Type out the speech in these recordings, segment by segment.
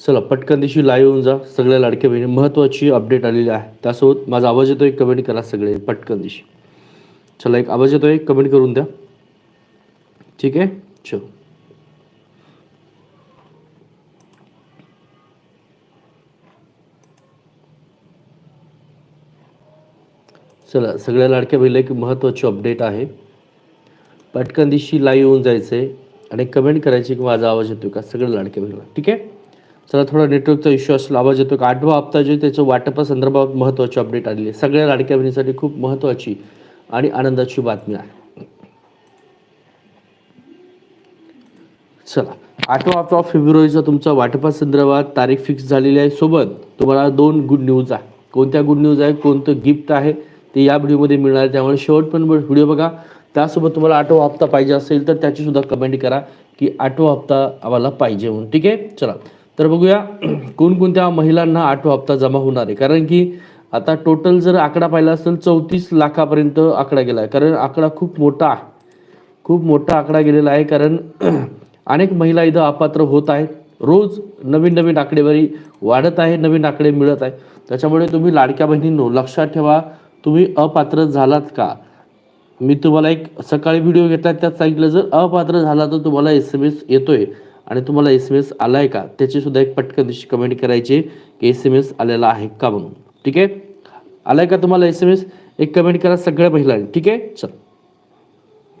चला पटकन दिवशी लाईव्ह होऊन जा. सगळ्या लाडक्या बहिणी महत्त्वाची अपडेट आलेली आहे. त्यासोबत माझा आवाज येतोय कमेंट करा सगळे पटकन दिवशी चला एक आवाज येतोय कमेंट करून द्या. ठीक आहे? चल. चला सगळ्या लाडक्या बहिणीला एक महत्त्वाची अपडेट आहे. पटकन दिवशी लाईव्ह होऊन जायचं आहे आणि कमेंट करायची की माझा आवाज येतो का? सगळ्या लाडक्या बहिणीला. ठीक आहे? चला थोडा नेटवर्कचा इश्यू असला आवाज येतो का आठवा हप्ता जे त्याचं त्याचं वाटपासंदर्भात महत्त्वाची अपडेट आलेली आहे. सगळ्या लाडक्या बहिणीसाठी खूप महत्त्वाची आणि आनंदाची बातमी आहे. चला आठवा हप्ता फेब्रुवारीचा तुमचा वाटपासंदर्भात तारीख फिक्स झालेली आहे. सोबत तुम्हाला दोन गुड न्यूज आहे. कोणत्या गुड न्यूज आहे कोणतं गिफ्ट आहे ते या व्हिडिओमध्ये मिळणार आहे. त्यामुळे शेवट पण व्हिडिओ बघा. त्यासोबत तुम्हाला आठवा हप्ता पाहिजे असेल तर त्याची सुद्धा कमेंट करा की आठवा हप्ता आम्हाला पाहिजे म्हणून. ठीक आहे? चला. तर बघूया कोणकोणत्या महिलांना आठवा हप्ता जमा होणार आहे. कारण की आता टोटल जर आकडा पाहिला असेल चौतीस लाखापर्यंत आकडा गेला आहे. कारण आकडा खूप मोठा आहे. खूप मोठा आकडा गेलेला आहे. कारण अनेक महिला इथं अपात्र होत आहेत. रोज नवीन नवीन आकडेवारी वाढत आहे नवीन आकडे मिळत आहे. त्याच्यामुळे तुम्ही लाडक्या बहिणींनो लक्षात ठेवा तुम्ही अपात्र झालात का? मी तुम्हाला एक सकाळी व्हिडिओ घेतला त्यात सांगितलं जर अपात्र झाला तर तुम्हाला एस एम एस येतोय. आणि तुम्हाला एस एम एस आलाय का? त्याची सुद्धा एक पटकन दिवशी कमेंट करायची की एस एम एस आलेला आहे का म्हणून. ठीक आहे? आलाय का तुम्हाला एस एम एस एक कमेंट करा सगळ्या महिलांनी. ठीक आहे? चल.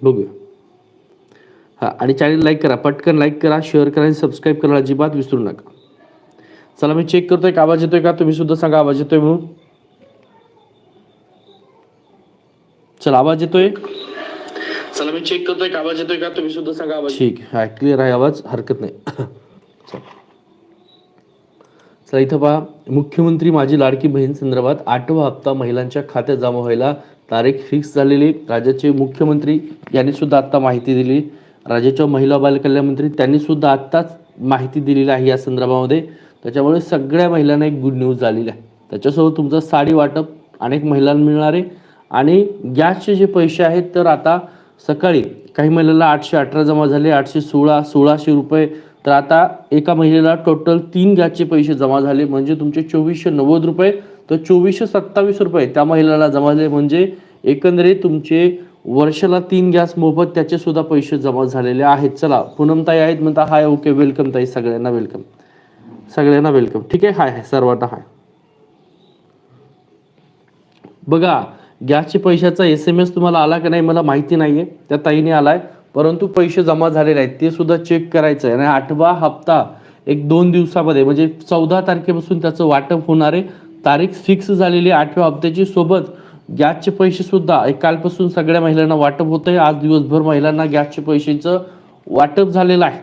बघूया. हां आणि चॅनल लाईक करा. पटकन लाईक करा शेअर करा आणि सबस्क्राईब करा अजिबात विसरू नका. चला मी चेक करतोय. का आवाज येतोय का? तुम्ही सुद्धा सांगा आवाज येतोय म्हणून. चला आवाज येतोय? चला मी चेक करतोय का आवाज येतोय का? तुम्ही सुद्धा सांगा आवाज. ठीक आहे क्लिअर आहे आवाज? हरकत नाही. चला. चला इथं पहा. मुख्यमंत्री माझी लाडकी बहीण संदर्भात आठवा हप्ता महिलांच्या खात्यात जमा व्हायला तारीख फिक्स झालेली. राज्याचे मुख्यमंत्री यांनी सुद्धा आत्ता माहिती दिली. राज्याच्या महिला बालकल्याण मंत्री त्यांनी सुद्धा आत्ताच माहिती दिलेली आहे या संदर्भामध्ये. त्याच्यामुळे सगळ्या महिलांना एक गुड न्यूज झालेली आहे. त्याच्यासोबत तुमचं साडी वाटप अनेक महिलांना मिळणार आहे. आणि गॅसचे जे पैसे आहेत तर आता सकाळी काही महिलेला आठशे अठरा जमा झाले आठशे सोळा सोळाशे रुपये. तर आता एका महिलेला टोटल तीन गॅसचे पैसे जमा झाले म्हणजे तुमचे चोवीसशे नव्वद रुपये. तर चोवीसशे सत्तावीस रुपये त्या महिलेला जमा झाले म्हणजे एकंदरीत तुमचे वर्षाला तीन गॅस मोफत त्याचे सुद्धा पैसे जमा झालेले आहेत. चला पूनमताई आहेत म्हणता हाय ओके वेलकम ताई सगळ्यांना वेलकम सगळ्यांना वेलकम ठीक आहे हाय हाय सर्वांना हाय. बघा गॅसचे पैशाचा एस एम एस तुम्हाला आला का नाही मला माहिती नाही आहे त्या ताईने आला आहे परंतु पैसे जमा झालेले आहेत. ते सुद्धा चेक करायचं आहे आणि आठवा हप्ता एक दोन दिवसामध्ये म्हणजे चौदा तारखेपासून त्याचं वाटप होणार आहे. तारीख फिक्स झालेली आहे आठव्या हप्त्याची. सोबत गॅसचे पैसे सुद्धा एक कालपासून सगळ्या महिलांना वाटप होत आहे आज दिवसभर महिलांना गॅसचे पैशाचं वाटप झालेलं आहे.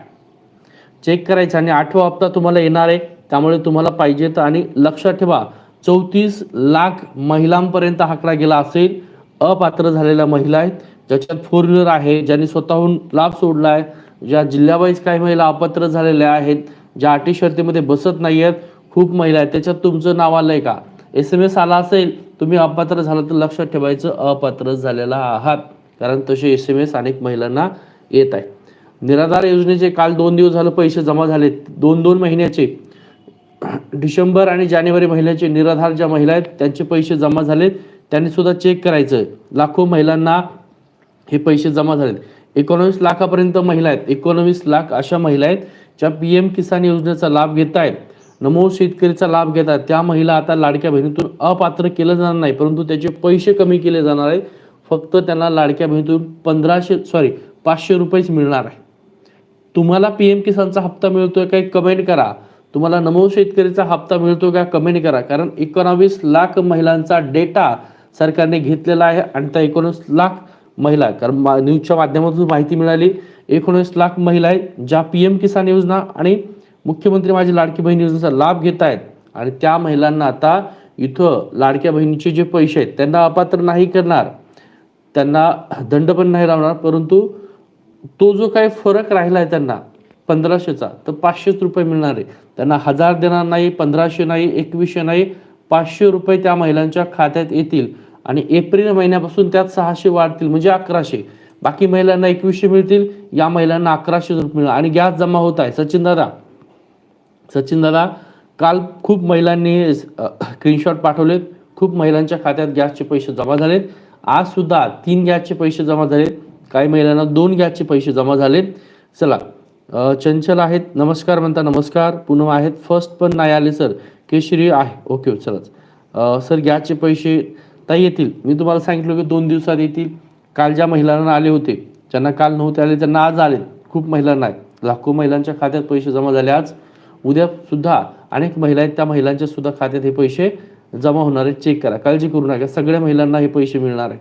चेक करायचं. आणि आठवा हप्ता तुम्हाला येणार आहे. त्यामुळे तुम्हाला पाहिजे तर आणि लक्षात ठेवा चौतीस लाख महिलांपर्यंत हाकला गेला असेल. अपात्र झालेल्या महिला आहेत. ज्याच्यात फोर व्हीलर आहे ज्यांनी स्वतःहून लाभ सोडला आहे. ज्या जिल्ह्यावाईज काही महिला अपात्र झालेल्या आहेत ज्या अटी शर्तीमध्ये बसत नाही आहेत खूप महिला आहेत. त्याच्यात तुमचं नाव आलंय का? एस एम एस आला असेल तुम्ही अपात्र झाला तर लक्षात ठेवायचं अपात्र झालेला आहात. कारण तसे एस एम एस अनेक महिलांना येत आहे निराधार योजनेचे काल दोन दिवस झालं पैसे जमा झाले दोन दोन महिन्याचे. डिसेंबर आणि जानेवारी महिन्याचे निराधार ज्या महिला आहेत त्यांचे पैसे जमा झालेत. त्यांनी सुद्धा चेक करायचं लाखो महिलांना हे पैसे जमा झालेत. एकोणवीस लाखापर्यंत महिला आहेत. एकोणवीस लाख अशा महिला आहेत ज्या पी एम किसान योजनेचा लाभ घेत आहेत नमो शेतकरीचा लाभ घेत आहेत त्या महिला आता लाडक्या बहिणीतून अपात्र केलं जाणार नाही परंतु त्याचे पैसे कमी केले जाणार आहेत. फक्त त्यांना लाडक्या बहिणीतून पंधराशे सॉरी पाचशे रुपयेच मिळणार आहे. तुम्हाला पी एम किसानचा हप्ता मिळतोय काही कमेंट करा. तुम्हाला नमो शेतकरीचा हप्ता मिळतो का कमेंट करा. कारण एकोणावीस लाख महिलांचा डेटा सरकारने घेतलेला आहे आणि त्या एकोणीस लाख महिला कारण मा- न्यूजच्या माध्यमातून माहिती मिळाली एकोणीस लाख महिला आहेत ज्या पी एम किसान योजना आणि मुख्यमंत्री माझी लाडकी बहीण योजनेचा लाभ घेत आहेत. आणि त्या महिलांना आता इथं लाडक्या बहिणीचे जे पैसे आहेत त्यांना अपात्र नाही करणार. त्यांना दंड पण नाही लावणार परंतु तो जो काही फरक राहिला आहे त्यांना पंधराशेचा. तर पाचशेच रुपये मिळणार आहे. त्यांना हजार देणार नाही पंधराशे नाही एकवीसशे नाही पाचशे रुपये त्या महिलांच्या खात्यात येतील. आणि एप्रिल महिन्यापासून त्यात सहाशे वाढतील म्हणजे अकराशे. बाकी महिलांना एकवीसशे मिळतील या महिलांना अकराशे रुपये मिळणार. आणि गॅस जमा होत आहे. सचिन दादा सचिन दादा काल खूप महिलांनी स्क्रीनशॉट पाठवलेत. खूप महिलांच्या खात्यात गॅसचे पैसे जमा झालेत. आज सुद्धा तीन गॅसचे पैसे जमा झालेत. काही महिलांना दोन गॅसचे पैसे जमा झालेत. चला चंचल आहेत. नमस्कार म्हणता नमस्कार. पुन्हा आहेत. फर्स्ट पण नाही आले सर केशरी आहे. ओके चलाच. सर गॅसचे पैसे ताई येतील. मी तुम्हाला सांगितलं की दोन दिवसात येतील. काल ज्या महिलांना आले होते ज्यांना काल नव्हते आले त्यांना आज आले खूप महिलांना आहेत. लाखो महिलांच्या खात्यात पैसे जमा झाले आज. उद्या सुद्धा अनेक महिला आहेत. त्या महिलांच्या सुद्धा खात्यात हे पैसे जमा होणार आहेत. चेक करा. काळजी करू नका. सगळ्या महिलांना हे पैसे मिळणार आहे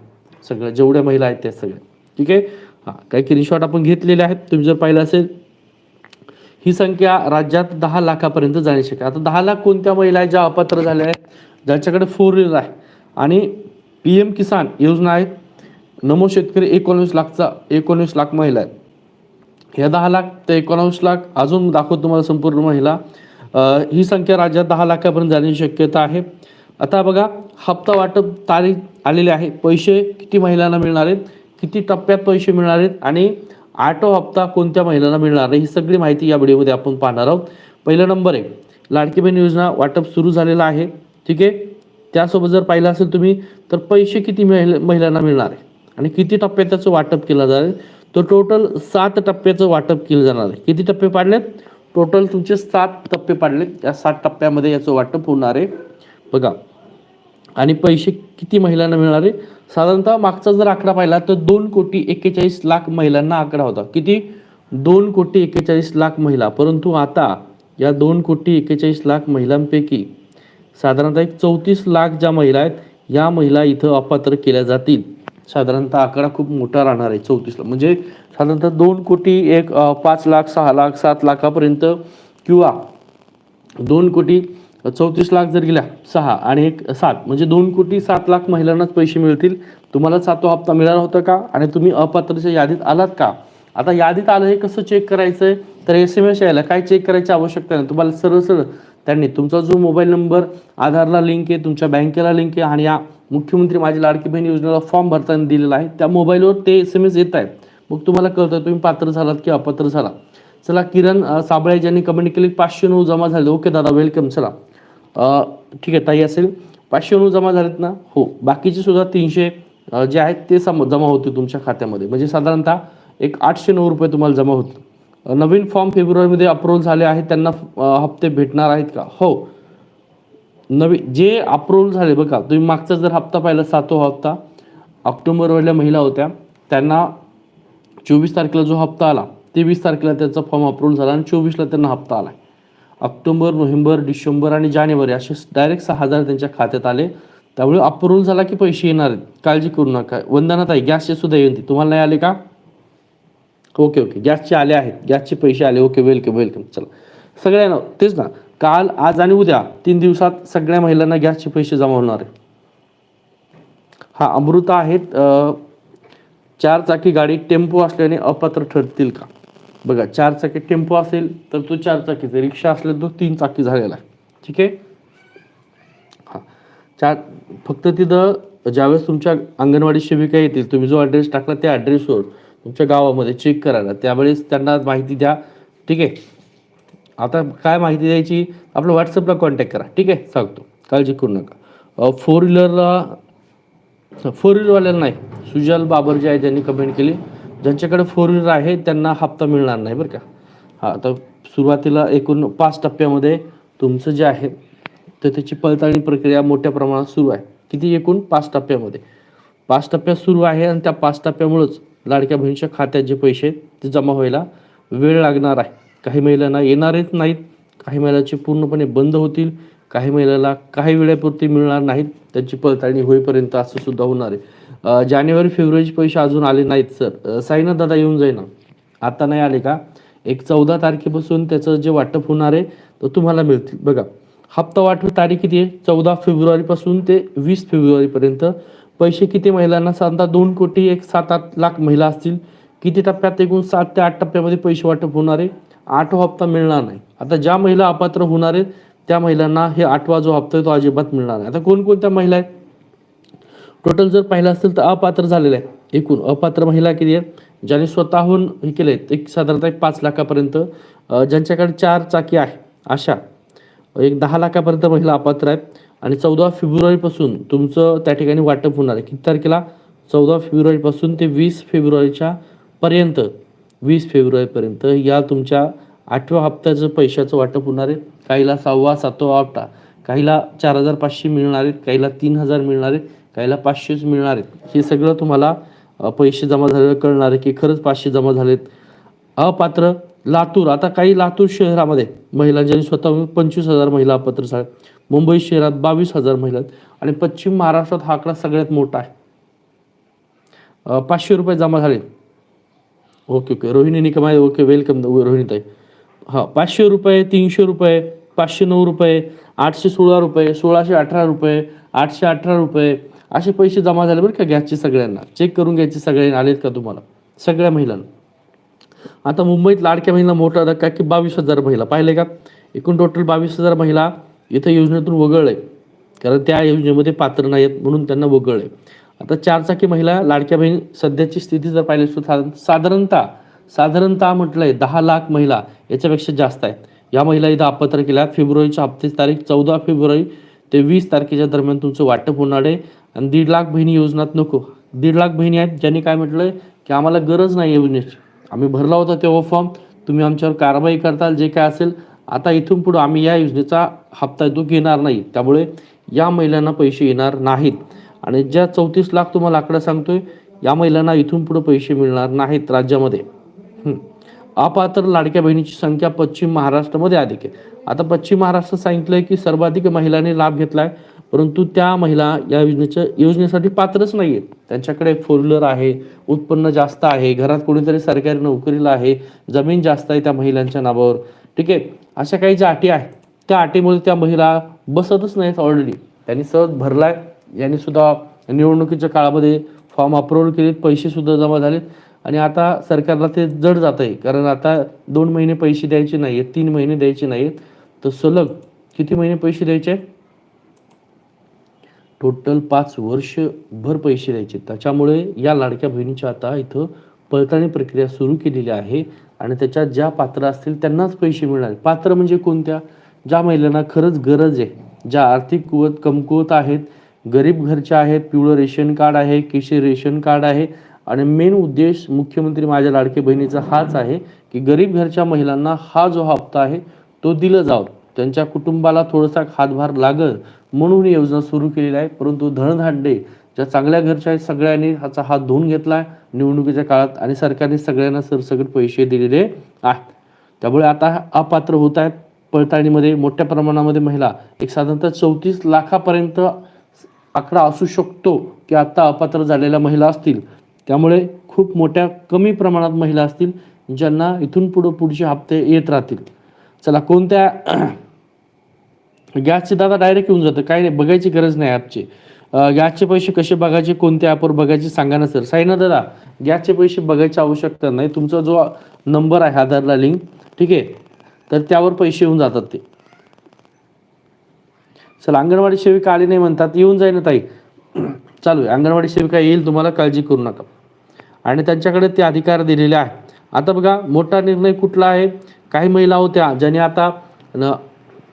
सगळ्या जेवढ्या महिला आहेत त्या सगळ्या. ठीक आहे? हां काही स्क्रीनशॉट आपण घेतलेले आहेत. तुम्ही जर पाहिलं असेल ही संख्या राज्यात दहा लाखापर्यंत जाणे शक्य आहे. आता दहा लाख कोणत्या महिला आहेत ज्या अपात्र झाल्या आहेत? ज्यांच्याकडे फोर व्हीलर आहे? आणि पी एम किसान योजना आहेत. नमो शेतकरी एकोणवीस लाखचा एकोणवीस लाख महिला आहेत. ह्या दहा लाख ते एकोणावीस लाख अजून दाखवतो तुम्हाला संपूर्ण महिला. ही संख्या राज्यात दहा लाखापर्यंत जाण्याची शक्यता आहे. आता बघा हप्ता वाटप तारीख आलेली आहे. पैसे किती महिलांना मिळणार आहेत? किती टप्प्यात पैसे मिळणार आहेत? आणि आठवा हप्ता कोणत्या महिलांना मिळणार आहे ही सगळी माहिती या व्हिडिओमध्ये आपण पाहणार आहोत. पहिला नंबर आहे लाडकी बहीण योजना वाटप सुरू झालेलं आहे. ठीक आहे? त्यासोबत जर पाहिलं असेल तुम्ही तर पैसे किती महिला महिलांना मिळणार आहे? आणि किती टप्प्यात त्याचं वाटप केलं जाणार आहे? तर टोटल सात टप्प्याचं वाटप केलं जाणार आहे. किती टप्पे पाडलेत? टोटल तुमचे सात टप्पे पाडलेत. या सात टप्प्यामध्ये याचं वाटप होणार आहे. बघा. आणि पैसे किती महिलांना मिळणार आहे? साधारणतः मागचा जर आकडा पाहिला तर दोन कोटी एक्केचाळीस लाख महिलांना आकडा होता. किती? दोन कोटी एक्केचाळीस लाख महिला. परंतु आता या दोन कोटी एक्केचाळीस लाख महिलांपैकी साधारणतः एक चौतीस लाख ज्या महिला आहेत या महिला इथं अपात्र केल्या जातील. साधारणतः आकडा खूप मोठा राहणार आहे चौतीस लाख म्हणजे साधारणतः दोन कोटी एक पाच लाख सहा लाख सात लाखापर्यंत किंवा दोन कोटी चौतीस लाख जर गेल्या सहा आणि एक सात म्हणजे दोन कोटी सात लाख महिलांनाच पैसे मिळतील. तुम्हाला सातवा हप्ता मिळाला होता का? आणि तुम्ही अपात्रच्या यादीत आलात का? आता यादीत आलं हे कसं चेक करायचं आहे तर एस एम एस यायला काय चेक करायची आवश्यकता नाही. तुम्हाला सरळ सरळ त्यांनी तुमचा जो मोबाईल नंबर आधारला लिंक आहे तुमच्या बँकेला लिंक आहे आणि या मुख्यमंत्री माझी लाडकी बहीण योजनेला फॉर्म भरताना दिलेला आहे. त्या मोबाईलवर ते एस एम एस येत आहेत. मग तुम्हाला कळतं तुम्ही पात्र झालात की अपात्र झाला. चला किरण साबळे ज्यांनी कमेंट केली पाचशे नऊ जमा झाले. ओके दादा वेलकम चला. ठीक आहे ताई असेल. पाचशे नऊ जमा झालेत ना? हो. बाकीचे सुद्धा तीनशे जे आहेत ते सम जमा होते तुमच्या खात्यामध्ये. म्हणजे साधारणतः एक आठशे नऊ रुपये तुम्हाला जमा होतील. नवीन फॉर्म फेब्रुवारीमध्ये अप्रूव्हल झाले आहेत त्यांना हप्ते भेटणार आहेत का? हो. नवी जे अप्रूव्हल झाले बघा तुम्ही मागचा जर हप्ता पाहिला सातो हप्ता ऑक्टोबरवरल्या महिला होत्या त्यांना चोवीस तारखेला जो हप्ता आला तेवीस तारखेला त्याचा फॉर्म अप्रूव्हल झाला आणि चोवीसला त्यांना हप्ता आला ऑक्टोबर नोव्हेंबर डिसेंबर आणि जानेवारी असे डायरेक्ट सहा हजार त्यांच्या खात्यात आले. त्यामुळे अप्रूव्हल झाला की पैसे येणार आहेत? काळजी करू नका. वंदनात आहे गॅसचे सुद्धा येऊन ते तुम्हाला नाही आले का? Okay okay. गॅसचे आले आहेत. गॅसचे पैसे आले. Okay welcome welcome. चला. सगळ्यांना तेच ना. काल आज आणि उद्या तीन दिवसात सगळ्या महिलांना गॅसचे पैसे जमा होणार आहे हा अमृता आहेत. चार चाकी गाडी टेम्पो असल्याने अपात्र ठरतील का? बघा चार चाकी टेम्पो असेल तर तो चार चाकीचा रिक्षा असले तो तीन चाकी झालेला आहे. ठीक आहे? हां. चार फक्त तिथं ज्यावेळेस तुमच्या अंगणवाडी शिबिका येतील तुम्ही जो ॲड्रेस टाकला त्या ॲड्रेसवर तुमच्या गावामध्ये चेक करायला त्यावेळेस त्यांना माहिती द्या. ठीक आहे? आता काय माहिती द्यायची? आपलं व्हॉट्सअपला कॉन्टॅक्ट करा. ठीक आहे? सांगतो. काळजी करू नका. फोर व्हीलरला फोर व्हीलरवाल्याला नाही. सुजल बाबर जे आहे त्यांनी कमेंट केली. ज्यांच्याकडे फोर व्हीलर आहे त्यांना हप्ता मिळणार नाही बरं का. हा आता सुरुवातीला एकूण पाच टप्प्यामध्ये तुमचं जे आहे तर त्याची पडताळणी प्रक्रिया मोठ्या प्रमाणात सुरू आहे. किती एकूण? पाच टप्प्यामध्ये. पाच टप्प्यात सुरू आहे आणि त्या पाच टप्प्यामुळंच लाडक्या बहिणीच्या खात्यात जे पैसे आहेत ते जमा व्हायला वेळ लागणार आहे. काही महिलांना येणारच नाहीत काही महिलाचे पूर्णपणे बंद होतील काही महिलाला काही वेळेपुरती मिळणार नाहीत त्यांची पडताळणी होईपर्यंत असं सुद्धा होणार आहे. जानेवारी फेब्रुवारीचे पैसे अजून आले नाहीत सर. साईनाथ दादा येऊन जाईना. आता नाही आले का? एक चौदा तारखेपासून त्याचं जे वाटप होणार आहे तर तुम्हाला मिळतील. बघा हप्ता वाटप तारीख किती आहे? चौदा फेब्रुवारीपासून ते वीस फेब्रुवारीपर्यंत. पैसे किती महिलांना? साधारणतः दोन कोटी एक सात आठ लाख महिला असतील. किती टप्प्यात? एकूण सात ते आठ टप्प्यामध्ये पैसे वाटप होणार आहे. आठवा हप्ता मिळणार नाही. आता ज्या महिला अपात्र होणार आहेत त्या महिलांना हे आठवा जो हप्ता आहे तो अजिबात मिळणार नाही. आता कोणकोणत्या महिला आहेत? टोटल जर पाहिलं असेल तर अपात्र झालेलं आहे. एकूण अपात्र महिला किती आहेत? ज्याने स्वतःहून हे केले एक साधारणतः एक पाच लाखापर्यंत ज्यांच्याकडे चार चाकी आहे अशा एक दहा लाखापर्यंत महिला अपात्र आहेत. आणि चौदा फेब्रुवारीपासून तुमचं त्या ठिकाणी वाटप होणार आहे. किती तारखेला? चौदा फेब्रुवारीपासून ते वीस फेब्रुवारीच्या पर्यंत वीस फेब्रुवारीपर्यंत या तुमच्या आठव्या हप्त्याचं पैशाचं वाटप होणार आहे. काहीला सहावा सातवा हप्ता काहीला चार हजार पाचशे मिळणार आहेत काहीला तीन हजार मिळणार आहेत. काहीला पाचशेच मिळणार आहेत. हे सगळं तुम्हाला पैसे जमा झालेलं कळणार आहे की खरंच पाचशे जमा झालेत. अपात्र लातूर आता काही लातूर शहरामध्ये महिलांच्या स्वतः पंचवीस हजार महिला अपात्र झाल्या मुंबई शहरात बावीस हजार महिला आहेत आणि पश्चिम महाराष्ट्रात हा आकडा सगळ्यात मोठा आहे. पाचशे रुपये जमा झाले. Okay okay. रोहिणी निकम आहे. ओके वेलकम रोहिणीताई हां पाचशे रुपये तीनशे रुपये पाचशे नऊ रुपये आठशे सोळा रुपये सोळाशे अठरा रुपये आठशे अठरा रुपये असे पैसे जमा झाले बरं का गॅसचे सगळ्यांना? चेक करून घ्यायचे सगळ्यांना आलेत का तुम्हाला? सगळ्या महिलांना. आता मुंबईत लाडक्या महिला मोठा धक्का की बावीस हजार महिला. पाहिले का? एकूण टोटल बावीस हजार महिला इथं योजनेतून वगळले कारण त्या योजनेमध्ये पात्र नाहीत म्हणून त्यांना वगळले आता चारचाकी महिला लाडक्या बहीण सध्याची स्थिती जर पाहिली तर साधारण साधारणतः साधारणतः म्हटलंय दहा लाख महिला याच्यापेक्षा जास्त आहेत. या महिला इथं अपत्र केल्या. फेब्रुवारीच्या हप्त्याची तारीख चौदा फेब्रुवारी ते वीस तारखेच्या दरम्यान तुमचं वाटप होणार आहे. आणि दीड लाख बहिणी योजनात नको. दीड लाख बहिणी आहेत ज्यांनी काय म्हटलंय की आम्हाला गरज नाही योजनेची. आम्ही भरला होता तेव्हा फॉर्म तुम्ही आमच्यावर कारवाई करताल जे काय असेल आता इथून पुढं आम्ही या योजनेचा हप्ता तो घेणार नाही. त्यामुळे या महिलांना पैसे येणार नाहीत. आणि ज्या चौतीस लाख तुम्हाला आकडा सांगतोय या महिलांना इथून पुढे पैसे मिळणार नाहीत राज्यामध्ये. अपात्र लाडक्या बहिणीची संख्या पश्चिम महाराष्ट्रामध्ये अधिक आहे. आता पश्चिम महाराष्ट्रात सांगितलंय की सर्वाधिक महिलांनी लाभ घेतलाय परंतु त्या महिला या योजनेच्या योजनेसाठी पात्रच नाही आहेत त्यांच्याकडे फोर व्हीलर आहे उत्पन्न जास्त आहे घरात कोणीतरी सरकारी नोकरीला आहे जमीन जास्त आहे त्या महिलांच्या नावावर. ठीक आहे? अशा काही ज्या अटी आहेत त्या अटीमुळे त्या महिला बसतच नाहीत ऑलरेडी त्यांनी सहज भरलाय यांनी सुद्धा निवडणुकीच्या काळामध्ये फॉर्म अप्रुव्हल केलेत पैसे सुद्धा जमा झालेत आणि आता सरकारला ते जड जात आहे कारण आता दोन महिने पैसे द्यायचे नाही आहेत तीन महिने द्यायचे नाही आहेत तर सलग किती महिने पैसे द्यायचे? आहेत टोटल पाच वर्ष भर पैसे द्यायचे. त्याच्यामुळे या लाडक्या बहिणीच्या आता इथं पडताळणी प्रक्रिया सुरू केलेली आहे आणि त्याच्यात ज्या पात्र असतील त्यांनाच पैसे मिळणार. पात्र म्हणजे कोणत्या? ज्या महिलांना खरंच गरज आहे ज्या आर्थिक कुवत कमकुवत आहेत गरीब घरच्या आहेत पिवळं रेशन कार्ड आहे किशी रेशन कार्ड आहे आणि मेन उद्देश मुख्यमंत्री माझ्या लाडके बहिणीचा हाच आहे की गरीब घरच्या महिलांना हा जो हप्ता आहे तो दिला जावं. त्यांच्या कुटुंबाला थोडासा हातभार लागल म्हणून ही योजना सुरू केलेली आहे. परंतु धनधांडे ज्या चांगल्या घरच्या आहेत सगळ्यांनी ह्याचा हात धुवून घेतला आहे निवडणुकीच्या काळात आणि सरकारने सगळ्यांना सरसकट पैसे दिलेले आहेत. त्यामुळे आता अपात्र होत आहेत पडताळणीमध्ये मोठ्या प्रमाणामध्ये महिला एक साधारणतः चौतीस लाखापर्यंत आकडा असू शकतो की आता अपात्र झालेल्या महिला असतील. त्यामुळे खूप मोठ्या कमी प्रमाणात महिला असतील ज्यांना इथून पुढं पुढचे हप्ते येत राहतील. चला कोणत्या गॅसचे दादा डायरेक्ट येऊन जातं. काय नाही बघायची गरज नाही ॲपची गॅसचे पैसे कसे बघायचे कोणत्या ॲपवर बघायचे सांगा ना सर साईना दादा गॅसचे पैसे बघायची आवश्यकता नाही. तुमचा जो नंबर आहे आधारला लिंक ठीक आहे? तर त्यावर पैसे येऊन जातात ते. चला अंगणवाडी सेविका आली नाही म्हणतात. येऊन जाईल ना ताई. चालू आहे. अंगणवाडी सेविका येईल तुम्हाला काळजी करू नका. आणि त्यांच्याकडे ते अधिकार दिलेले आहे. आता बघा मोठा निर्णय कुठला आहे? काही महिला होत्या ज्यांनी आता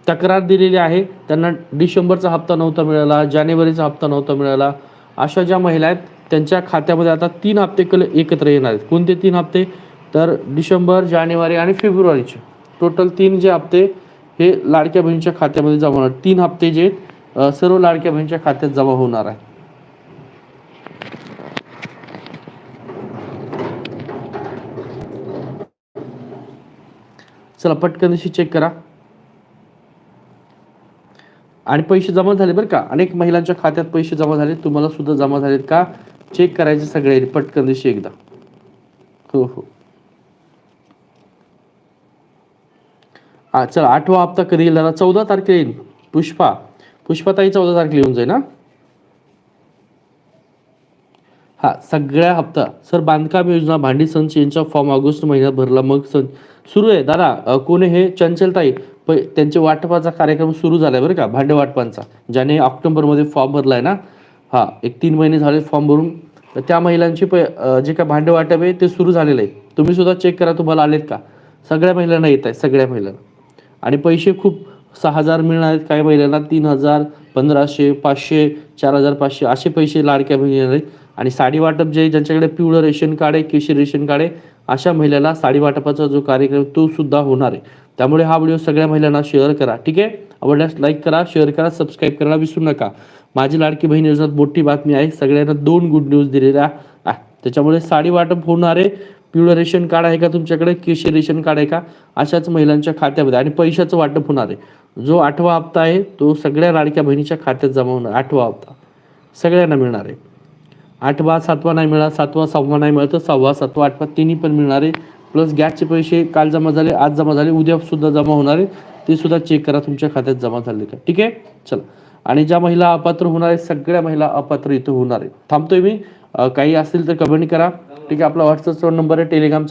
तक्रार दिलेली आहे. त्यांना डिसेंबरचा हप्ता नव्हता मिळाला जानेवारीचा हप्ता नव्हता मिळाला. अशा ज्या महिला आहेत त्यांच्या खात्यामध्ये आता तीन हप्ते कल एकत्र येणार आहेत. कोणते तीन हप्ते? तर डिसेंबर जानेवारी आणि फेब्रुवारीचे. टोटल तीन जे हप्ते हे लाडक्या बहिणीच्या खात्यामध्ये जमा होणार. तीन हप्ते जे सर्व लाडक्या बहिणीच्या खात्यात जमा होणार आहे चला पटकन दिवशी चेक करा. आणि पैसे जमा झाले बरं का. अनेक महिलांच्या खात्यात पैसे जमा झाले. तुम्हाला सुद्धा जमा झालेत का? चेक करायचे सगळे. पटकन दिवशी एकदा. हो हो. हा चला आठवा हप्ता कधी येईल दादा? चौदा तारखेला येईल. पुष्पा. पुष्पाताई चौदा तारखेला येऊन जाईल ना हा सगळ्या हप्ता. सर बांधकाम योजना भांडी संच यांचा फॉर्म ऑगस्ट महिन्यात भरला. मग सण सुरू आहे. दादा कोण कोणी हे? चंचलताई. प त्यांचे वाटपाचा कार्यक्रम सुरू झालाय बरं का भांडे वाटपांचा ज्याने ऑक्टोबरमध्ये फॉर्म भरलाय ना? हा एक तीन महिने झाले फॉर्म भरून. तर त्या महिलांची प जे काय भांडे वाटप आहे ते सुरू झालेलं आहे. तुम्ही सुद्धा चेक करा तुम्हाला आलेत का? सगळ्या महिलांना येत आहे सगळ्या महिलांना. आणि पैसे खूप सहा हजार मिळणार आहेत काही महिलांना तीन हजार पंधराशे पाचशे चार हजार पाचशे असे पैसे लाडक्या बहिणी आहेत. आणि साडी वाटप जे ज्यांच्याकडे पिवळं रेशन कार्ड आहे केशरी रेशन कार्ड आहे अशा महिलेला साडी वाटपाचा जो कार्यक्रम तो सुद्धा होणार आहे. त्यामुळे हा व्हिडिओ सगळ्या महिलांना शेअर करा. ठीक आहे? आवडल्यास लाईक करा शेअर करा सबस्क्राईब करायला विसरू नका. माझी लाडकी बहीण योजनेत मोठी बातमी आहे. सगळ्यांना दोन गुड न्यूज दिलेल्या आहे. त्याच्यामुळे साडी वाटप होणार आहे. पिवळं रेशन कार्ड आहे का तुमच्याकडे? केशरी रेशन कार्ड आहे का? अशाच महिलांच्या खात्यामध्ये आणि पैशाचं वाटप होणार आहे. जो आठवा हप्ता आहे तो सगळ्या लाडक्या बहिणीच्या खात्यात जमा होणार. आठवा हप्ता. सगळ्यांना मिळणार आहे. आठवा सातवा नाही मिळाला सातवा सहावा नाही मिळाला तर सहावा सातवा आठवा तिन्ही पण मिळणार आहे. प्लस गॅसचे पैसे काल जमा झाले आज जमा झाले उद्या सुद्धा जमा होणार आहे ते सुद्धा चेक करा तुमच्या खात्यात जमा झाले का? ठीक आहे? चला. आणि ज्या महिला अपात्र होणार आहेत सगळ्या महिला अपात्र इथं होणार आहेत. थांबतोय मी. काही असतील तर कमेंट करा. ठीक आहे? आपला व्हॉट्सअपचा नंबर आहे टेलिग्रामचा